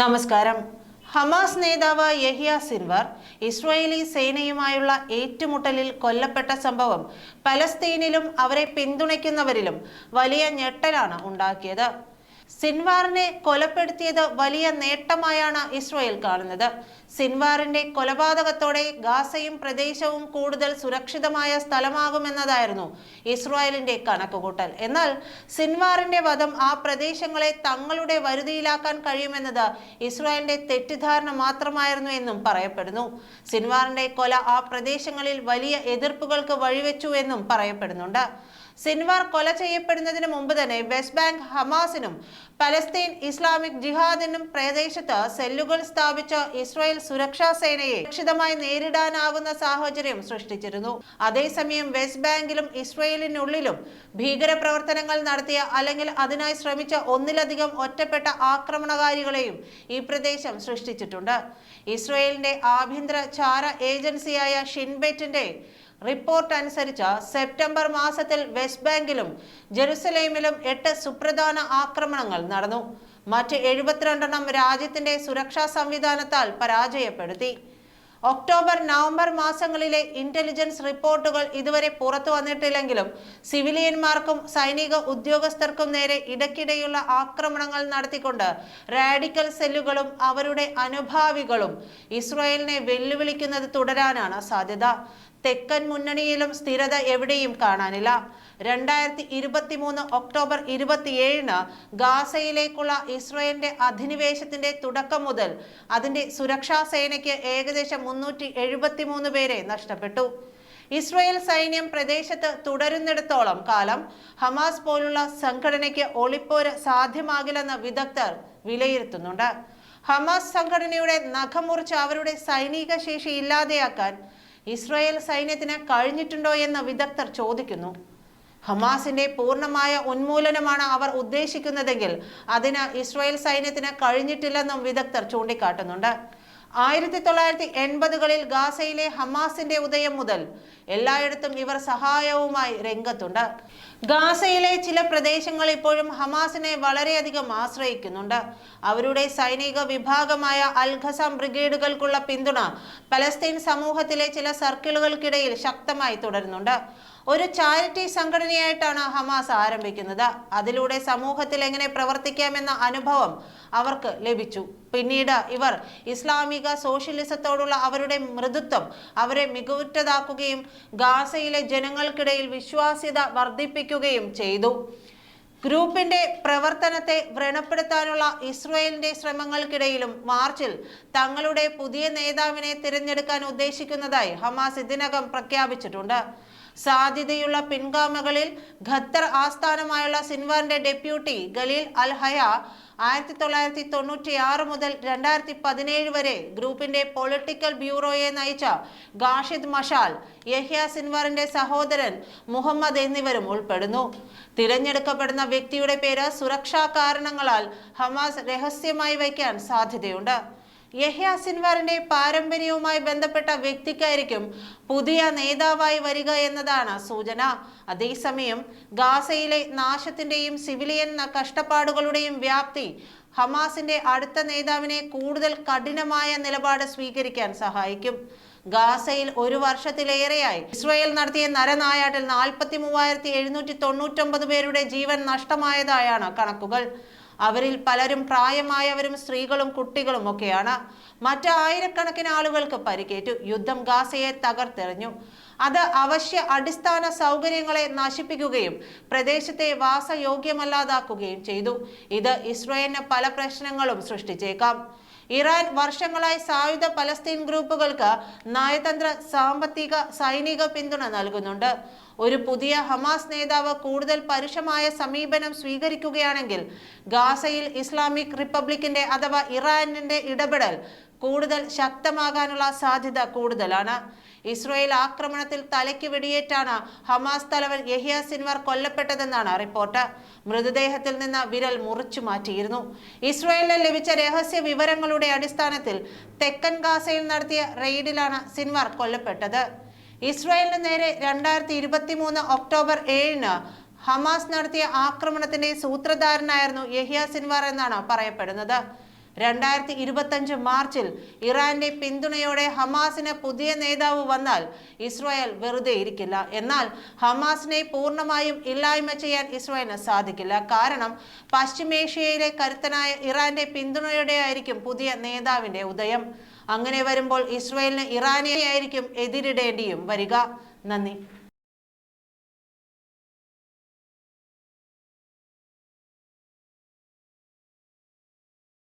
നമസ്കാരം. ഹമാസ് നേതാവ് Yahya Sinwar Israeli സേനയുമായുള്ള ഏറ്റുമുട്ടലിൽ കൊല്ലപ്പെട്ട സംഭവം പലസ്തീനിലും അവരെ പിന്തുണയ്ക്കുന്നവരിലും വലിയ ഞെട്ടലാണ് ഉണ്ടാക്കിയത്. സിൻവാറിനെ കൊലപ്പെടുത്തിയത് വലിയ നേട്ടമായാണ് ഇസ്രായേൽ കാണുന്നത്. സിൻവാറിന്റെ കൊലപാതകത്തോടെ ഗാസയും പ്രദേശവും കൂടുതൽ സുരക്ഷിതമായ സ്ഥലമാകുമെന്നതായിരുന്നു ഇസ്രായേലിന്റെ കണക്കുകൂട്ടൽ. എന്നാൽ സിൻവാറിന്റെ വധം ആ പ്രദേശങ്ങളെ തങ്ങളുടെ വരുതിയിലാക്കാൻ കഴിയുമെന്നത് ഇസ്രായേലിന്റെ തെറ്റിദ്ധാരണ മാത്രമായിരുന്നു എന്നും പറയപ്പെടുന്നു. സിൻവാറിന്റെ കൊല ആ പ്രദേശങ്ങളിൽ വലിയ എതിർപ്പുകൾക്ക് വഴിവെച്ചു എന്നും പറയപ്പെടുന്നുണ്ട്. സിൻവാർ കൊല ചെയ്യപ്പെടുന്നതിന് മുമ്പ് തന്നെ വെസ്റ്റ് ബാങ്ക് ഹമാസിനും പലസ്തീൻ ഇസ്ലാമിക് ജിഹാദിനും പ്രദേശത്ത് സെല്ലുകൾ സ്ഥാപിച്ച ഇസ്രായേൽ സുരക്ഷാ സേനയെ സുരക്ഷിതമായി നേരിടാനാകുന്ന സാഹചര്യം സൃഷ്ടിച്ചിരുന്നു. അതേസമയം വെസ്റ്റ് ബാങ്കിലും ഇസ്രായേലിനുള്ളിലും ഭീകരപ്രവർത്തനങ്ങൾ നടത്തിയ അല്ലെങ്കിൽ അതിനായി ശ്രമിച്ച ഒന്നിലധികം ഒറ്റപ്പെട്ട ആക്രമണകാരികളെയും ഈ പ്രദേശം സൃഷ്ടിച്ചിട്ടുണ്ട്. ഇസ്രയേലിന്റെ ആഭ്യന്തര ചാര ഏജൻസിയായ ഷിൻബെറ്റിന്റെ റിപ്പോർട്ട് അനുസരിച്ച് സെപ്റ്റംബർ മാസത്തിൽ വെസ്റ്റ് ബാങ്കിലും ജെറുസലേമിലും എട്ട് സുപ്രധാന ആക്രമണങ്ങൾ നടന്നു. മറ്റ് എഴുപത്തിരണ്ടെണ്ണം രാജ്യത്തിന്റെ സുരക്ഷാ സംവിധാനത്താൽ പരാജയപ്പെടുത്തി. ഒക്ടോബർ നവംബർ മാസങ്ങളിലെ ഇന്റലിജൻസ് റിപ്പോർട്ടുകൾ ഇതുവരെ പുറത്തു വന്നിട്ടില്ലെങ്കിലും സിവിലിയന്മാർക്കും സൈനിക ഉദ്യോഗസ്ഥർക്കും നേരെ ഇടയ്ക്കിടെയുള്ള ആക്രമണങ്ങൾ നടത്തിക്കൊണ്ട് റാഡിക്കൽ സെല്ലുകളും അവരുടെ അനുഭാവികളും ഇസ്രായേലിനെ വെല്ലുവിളിക്കുന്നത് തുടരാനാണ് സാധ്യത. തെക്കൻ മുന്നണിയിലും സ്ഥിരത എവിടെയും കാണാനില്ല. രണ്ടായിരത്തി ഇരുപത്തി മൂന്ന് ഒക്ടോബർ ഇരുപത്തിയേഴിന് ഗാസയിലേക്കുള്ള ഇസ്രയേലിന്റെ അധിനിവേശത്തിന്റെ തുടക്കം മുതൽ അതിന്റെ സുരക്ഷാ സേനയ്ക്ക് ഏകദേശം മുന്നൂറ്റി എഴുപത്തി മൂന്ന് പേരെ നഷ്ടപ്പെട്ടു. ഇസ്രയേൽ സൈന്യം പ്രദേശത്ത് തുടരുന്നിടത്തോളം കാലം ഹമാസ് പോലുള്ള സംഘടനയ്ക്ക് ഒളിപ്പോര് സാധ്യമാകില്ലെന്ന് വിദഗ്ധർ വിലയിരുത്തുന്നുണ്ട്. ഹമാസ് സംഘടനയുടെ നഖം മുറിച്ച് അവരുടെ സൈനിക ശേഷി ഇല്ലാതെയാക്കാൻ ഇസ്രായേൽ സൈന്യത്തിന് കഴിഞ്ഞിട്ടുണ്ടോ എന്ന് വിദഗ്ധർ ചോദിക്കുന്നു. ഹമാസിന്റെ പൂർണമായ ഉന്മൂലനമാണ് അവർ ഉദ്ദേശിക്കുന്നതെങ്കിൽ അതിന് ഇസ്രായേൽ സൈന്യത്തിന് കഴിഞ്ഞിട്ടില്ലെന്നും വിദഗ്ധർ ചൂണ്ടിക്കാട്ടുന്നുണ്ട്. ആയിരത്തി തൊള്ളായിരത്തി എൺപതുകളിൽ ഗാസയിലെ ഹമാസിന്റെ ഉദയം മുതൽ എല്ലായിടത്തും ഇവർ സഹായവുമായി രംഗത്തുണ്ട്. ഗാസയിലെ ചില പ്രദേശങ്ങൾ ഇപ്പോഴും ഹമാസിനെ വളരെയധികം ആശ്രയിക്കുന്നുണ്ട്. അവരുടെ സൈനിക വിഭാഗമായ അൽ ഖസാം ബ്രിഗേഡുകൾക്കുള്ള പിന്തുണ പലസ്തീൻ സമൂഹത്തിലെ ചില സർക്കിളുകൾക്കിടയിൽ ശക്തമായി തുടരുന്നുണ്ട്. ഒരു ചാരിറ്റി സംഘടനയായിട്ടാണ് ഹമാസ് ആരംഭിക്കുന്നത്. അതിലൂടെ സമൂഹത്തിൽ എങ്ങനെ പ്രവർത്തിക്കാമെന്ന അനുഭവം അവർക്ക് ലഭിച്ചു. പിന്നീട് ഇവർ ഇസ്ലാമിക സോഷ്യലിസത്തോടുള്ള അവരുടെ മൃദുത്വം അവരെ മികവുറ്റതാക്കുകയും ഗാസയിലെ ജനങ്ങൾക്കിടയിൽ വിശ്വാസ്യത വർദ്ധിപ്പിക്കുകയും ചെയ്തു. ഗ്രൂപ്പിന്റെ പ്രവർത്തനത്തെ വ്രണപ്പെടുത്താനുള്ള ഇസ്രയേലിന്റെ ശ്രമങ്ങൾക്കിടയിലും മാർച്ചിൽ തങ്ങളുടെ പുതിയ നേതാവിനെ തിരഞ്ഞെടുക്കാൻ ഉദ്ദേശിക്കുന്നതായി ഹമാസ് ഇതിനകം പ്രഖ്യാപിച്ചിട്ടുണ്ട്. സാധ്യതയുള്ള പിൻഗാമകളിൽ ഖത്തർ ആസ്ഥാനമായുള്ള സിൻവാറിന്റെ ഡെപ്യൂട്ടി ഗലീൽ അൽ ഹയ ആയിരത്തി തൊള്ളായിരത്തി തൊണ്ണൂറ്റി ആറ് മുതൽ രണ്ടായിരത്തി പതിനേഴ് വരെ ഗ്രൂപ്പിന്റെ പൊളിറ്റിക്കൽ ബ്യൂറോയെ നയിച്ച ഗാഷിദ് മഷാൽ യഹ്യ സിൻവാറിന്റെ സഹോദരൻ മുഹമ്മദ് എന്നിവരും ഉൾപ്പെടുന്നു. തിരഞ്ഞെടുക്കപ്പെടുന്ന വ്യക്തിയുടെ പേര് സുരക്ഷാ കാരണങ്ങളാൽ ഹമാസ് രഹസ്യമായി വയ്ക്കാൻ സാധ്യതയുണ്ട്. യഹ്യ സിൻവാറിന്റെ പാരമ്പര്യവുമായി ബന്ധപ്പെട്ട വ്യക്തിക്കായിരിക്കും പുതിയ നേതാവായി വരിക എന്നതാണ് സൂചന. അതേസമയം ഗാസയിലെ നാശത്തിന്റെയും സിവിലിയൻ കഷ്ടപ്പാടുകളുടെയും വ്യാപ്തി ഹമാസിന്റെ അടുത്ത നേതാവിനെ കൂടുതൽ കഠിനമായ നിലപാട് സ്വീകരിക്കാൻ സഹായിക്കും. ഗാസയിൽ ഒരു വർഷത്തിലേറെയായി ഇസ്രയേൽ നടത്തിയ നരനായാട്ടിൽ നാൽപ്പത്തി മൂവായിരത്തി എഴുന്നൂറ്റി തൊണ്ണൂറ്റൊമ്പത് പേരുടെ ജീവൻ നഷ്ടമായതായാണ് കണക്കുകൾ. അവരിൽ പലരും പ്രായമായവരും സ്ത്രീകളും കുട്ടികളും ഒക്കെയാണ്. മറ്റ് ആയിരക്കണക്കിന് ആളുകൾക്ക് പരിക്കേറ്റു. യുദ്ധം ഗാസയെ തകർത്തെറിഞ്ഞു. അത് അവശ്യ അടിസ്ഥാന സൗകര്യങ്ങളെ നശിപ്പിക്കുകയും പ്രദേശത്തെ വാസയോഗ്യമല്ലാതാക്കുകയും ചെയ്തു. ഇത് ഇസ്രയേലിന് പല പ്രശ്നങ്ങളും സൃഷ്ടിച്ചേക്കാം. ഇറാൻ വർഷങ്ങളായി സായുധ പലസ്തീൻ ഗ്രൂപ്പുകൾക്ക് നയതന്ത്ര സാമ്പത്തിക സൈനിക പിന്തുണ നൽകുന്നുണ്ട്. ഒരു പുതിയ ഹമാസ് നേതാവ് കൂടുതൽ പരുഷമായ സമീപനം സ്വീകരിക്കുകയാണെങ്കിൽ ഗാസയിൽ ഇസ്ലാമിക് റിപ്പബ്ലിക്കിന്റെ അഥവാ ഇറാനിന്റെ ഇടപെടൽ കൂടുതൽ ശക്തമാകാനുള്ള സാധ്യത കൂടുതലാണ്. ഇസ്രായേൽ ആക്രമണത്തിൽ തലയ്ക്ക് വെടിയേറ്റാണ് ഹമാസ് തലവൻ യഹിയ സിൻവാർ കൊല്ലപ്പെട്ടതെന്നാണ് റിപ്പോർട്ട്. മൃതദേഹത്തിൽ നിന്ന് വിരൽ മുറിച്ചു മാറ്റിയിരുന്നു. ഇസ്രായേലിന് ലഭിച്ച രഹസ്യ വിവരങ്ങളുടെ അടിസ്ഥാനത്തിൽ തെക്കൻ ഗാസയിൽ നടത്തിയ റെയ്ഡിലാണ് സിൻവാർ കൊല്ലപ്പെട്ടത്. ഇസ്രായേലിന് നേരെ രണ്ടായിരത്തി ഇരുപത്തി മൂന്ന് ഒക്ടോബർ ഏഴിന് ഹമാസ് നടത്തിയ ആക്രമണത്തിന്റെ സൂത്രധാരനായിരുന്നു യഹിയ സിൻവാർ എന്നാണ് പറയപ്പെടുന്നത്. രണ്ടായിരത്തി ഇരുപത്തഞ്ച് മാർച്ചിൽ ഇറാന്റെ പിന്തുണയോടെ ഹമാസിന് പുതിയ നേതാവ് വന്നാൽ ഇസ്രായേൽ വെറുതെ ഇരിക്കില്ല. എന്നാൽ ഹമാസിനെ പൂർണമായും ഇല്ലായ്മ ചെയ്യാൻ ഇസ്രായേലിന് സാധിക്കില്ല. കാരണം പശ്ചിമേഷ്യയിലെ കരുത്തനായ ഇറാന്റെ പിന്തുണയോടെ ആയിരിക്കും പുതിയ നേതാവിന്റെ ഉദയം. അങ്ങനെ വരുമ്പോൾ ഇസ്രായേലിന് ഇറാനെ ആയിരിക്കും എതിരിടേണ്ടിയും വരിക. നന്ദി.